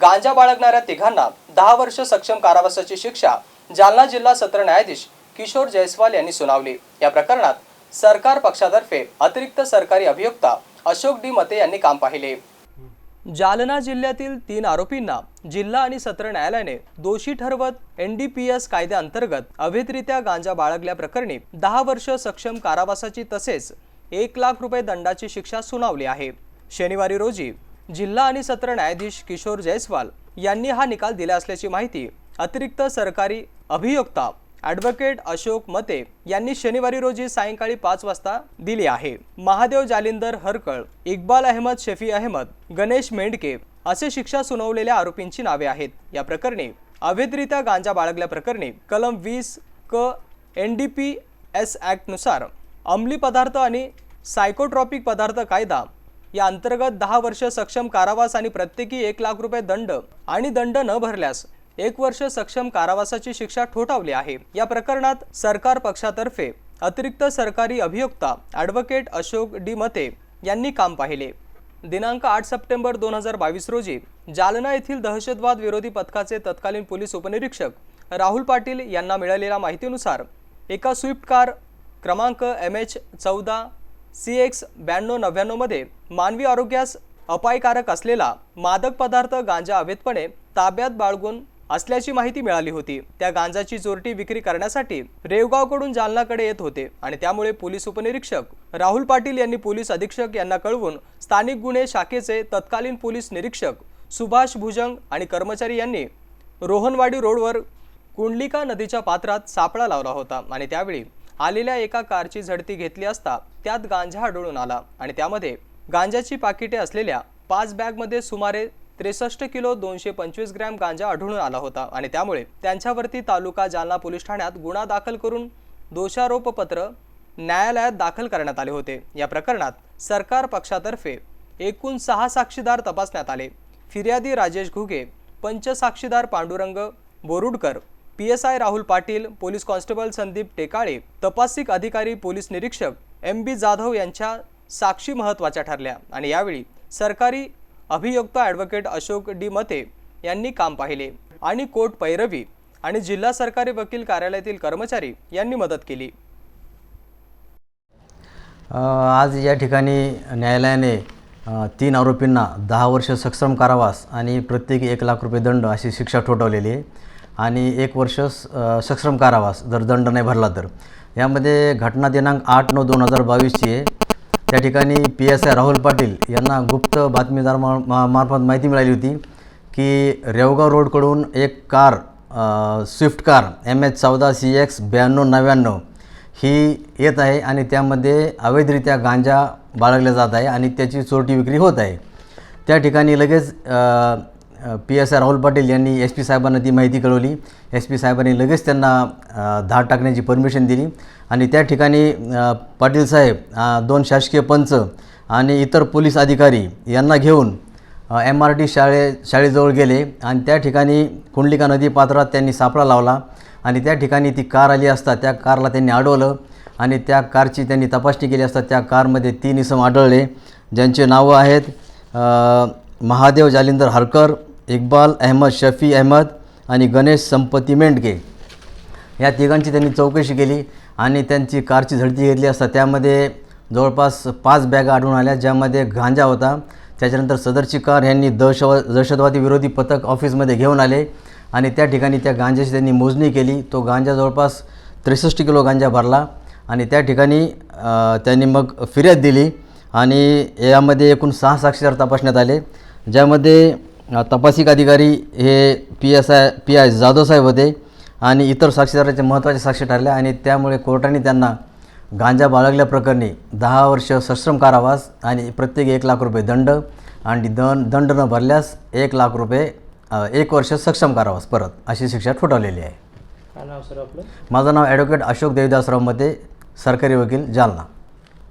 गांजा बाळगणाऱ्या तिघांना दहा वर्ष सक्षम कारावासाची शिक्षा जालना जिल्हा सत्र न्यायाधीश किशोर जयस्वाल यांनी सुनावली. या प्रकरणात सरकार पक्षातर्फे अतिरिक्त सरकारी अभियुक्ता अशोक डी. मते यांनी काम पाहिले. जालना जिल्ह्यातील तीन आरोपींना जिल्हा आणि सत्र न्यायालयाने दोषी ठरवत एन डी पी एस कायद्याअंतर्गत अवैधरित्या गांजा बाळगल्याप्रकरणी दहा वर्ष सक्षम कारावासाची तसेच एक लाख रुपये दंडाची शिक्षा सुनावली आहे. शनिवारी रोजी जिल्हा आणि सत्र न्यायाधीश किशोर जयस्वाल यांनी हा निकाल दिला असल्याची माहिती अतिरिक्त सरकारी अभियोक्ता ॲडव्होकेट अशोक मते यांनी शनिवारी रोजी सायंकाळी पाच वाजता दिली आहे. महादेव जालिंदर हरकळ इक्बाल अहमद शेफी अहमद गणेश मेंढके असे शिक्षा सुनावलेल्या आरोपींची नावे आहेत. या प्रकरणी अवैधरित्या गांजा बाळगल्याप्रकरणी कलम वीस क एन डी पी एस ॲक्टनुसार अंमली पदार्थ आणि सायकोट्रॉपिक पदार्थ कायदा या अंतर्गत दहा वर्ष सक्षम कारावास आणि प्रत्येकी एक लाख रुपये दंड आणि दंड न भरल्यास एक वर्ष सक्षम कारावासाची शिक्षा ठोठावली आहे. या प्रकरणात सरकार पक्षातर्फे अतिरिक्त सरकारी अभियोक्ता ॲडव्होकेट अशोक डी मते यांनी काम पाहिले. दिनांक आठ सप्टेंबर दोन हजार बावीस रोजी जालना येथील दहशतवाद विरोधी पथकाचे तत्कालीन पोलीस उपनिरीक्षक राहुल पाटील यांना मिळालेल्या माहितीनुसार एका स्विफ्ट कार क्रमांक एम एच चौदा सी एक्स ब्याण्णव नव्याण्णवमध्ये मानवी आरोग्यास अपायकारक असलेला मादक पदार्थ गांजा अवैधपणे ताब्यात बाळगून असल्याची माहिती मिळाली होती. त्या गांजाची चोरटी विक्री करण्यासाठी रेवगावकडून जालनाकडे येत होते आणि त्यामुळे पोलीस उपनिरीक्षक राहुल पाटील यांनी पोलीस अधीक्षक यांना कळवून स्थानिक गुन्हे शाखेचे तत्कालीन पोलीस निरीक्षक सुभाष भुजंग आणि कर्मचारी यांनी रोहनवाडी रोडवर कुंडलिका नदीच्या पात्रात सापळा लावला होता आणि त्यावेळी आलेल्या एका कारची झडती घेतली असता त्यात गांजा आढळून आला आणि त्यामध्ये गांजाची पाकिटे असलेल्या पाच बॅगमध्ये सुमारे त्रेसष्ट किलो दोनशे पंचवीस ग्रॅम गांजा आढळून आला होता आणि त्यामुळे त्यांच्यावरती तालुका जालना पोलीस ठाण्यात गुन्हा दाखल करून दोषारोपपत्र न्यायालयात दाखल करण्यात आले होते. या प्रकरणात सरकार पक्षातर्फे एकूण सहा साक्षीदार तपासण्यात आले. फिर्यादी राजेश घुगे पंच साक्षीदार Pandurang Borudkar P S I Rahul Patil police constable Sandeep Tekale तपासिक अधिकारी पोलीस निरीक्षक एम बी जाधव यांच्या साक्षी महत्त्वाच्या ठरल्या. आणि यावेळी सरकारी अभियोक्ता ॲडव्होकेट अशोक डी मते यांनी काम पाहिले. आणि कोर्ट पैरवी आणि जिल्हा सरकारी वकील कार्यालयातील कर्मचारी यांनी मदत केली. आज या ठिकाणी न्यायालयाने तीन आरोपींना दहा वर्ष सक्षम कारावास आणि प्रत्येकी एक लाख रुपये दंड अशी शिक्षा ठोठावलेली आहे. आणि एक वर्ष सक्षम कारावास जर दंड नाही भरला तर. यामध्ये घटना दिनांक आठ नऊ दोन हजार बावीसची आहे. त्या ठिकाणी P S I Rahul Patil यांना गुप्त बातमीदार मा मार्फत माहिती मिळाली होती की रेवगाव रोडकडून एक car swift car M H चौदा सी एक्स ब्याण्णव नव्याण्णव ही येत आहे आणि त्यामध्ये अवैधरित्या गांजा बाळगल्या जात आहे आणि त्याची चोरटी विक्री होत आहे. त्या ठिकाणी लगेच P S I Rahul Patil यांनी एस पी साहेबांना ती माहिती कळवली. एस पी साहेबांनी लगेच त्यांना धाड टाकण्याची परमिशन दिली. आणि त्या ठिकाणी पाटील साहेब दोन शासकीय पंच आणि इतर पोलीस अधिकारी यांना घेऊन एम आर टी शाळे शाळेजवळ गेले. आणि त्या ठिकाणी कुंडलिका नदी पात्रात त्यांनी सापळा लावला. आणि त्या ठिकाणी ती कार आली असता त्या कारला त्यांनी अडवलं. आणि त्या कारची त्यांनी तपासणी केली असता त्या कारमध्ये तीन इसम आढळले ज्यांचे नावं आहेत महादेव जालिंदर हरकर इक्बाल अहमद शफी अहमद आणि गणेश संपती मेंढके या तिघांची त्यांनी चौकशी केली आणि त्यांची कारची झडती घेतली असता त्यामध्ये जवळपास पाच बॅगा आढळून आल्या ज्यामध्ये गांजा होता. त्याच्यानंतर सदरची कार यांनी दहशवा दहशतवादी विरोधी पथक ऑफिसमध्ये घेऊन आले आणि त्या ठिकाणी त्या गांजाची त्यांनी मोजणी केली. तो गांजा जवळपास त्रेसष्ट किलो गांजा भरला आणि त्या ठिकाणी त्यांनी मग फिर्याद दिली आणि यामध्ये एकूण सहा साक्षीदार तपासण्यात आले ज्यामध्ये तपासिक अधिकारी हे P S I P I Jadhav साहेब होते आणि इतर साक्षीदाराचे महत्त्वाचे साक्षी ठरले आणि त्यामुळे कोर्टाने त्यांना गांजा बाळगल्याप्रकरणी दहा वर्ष सश्रम कारावास आणि प्रत्येकी एक लाख रुपये दंड आणि दंड दंड न भरल्यास एक लाख रुपये एक वर्ष सक्षम कारावास परत अशी शिक्षा ठोठावलेली आहे. काय नाव सर आपलं? माझं नाव ॲडव्होकेट अशोक देवदासराव मते सरकारी वकील जालना.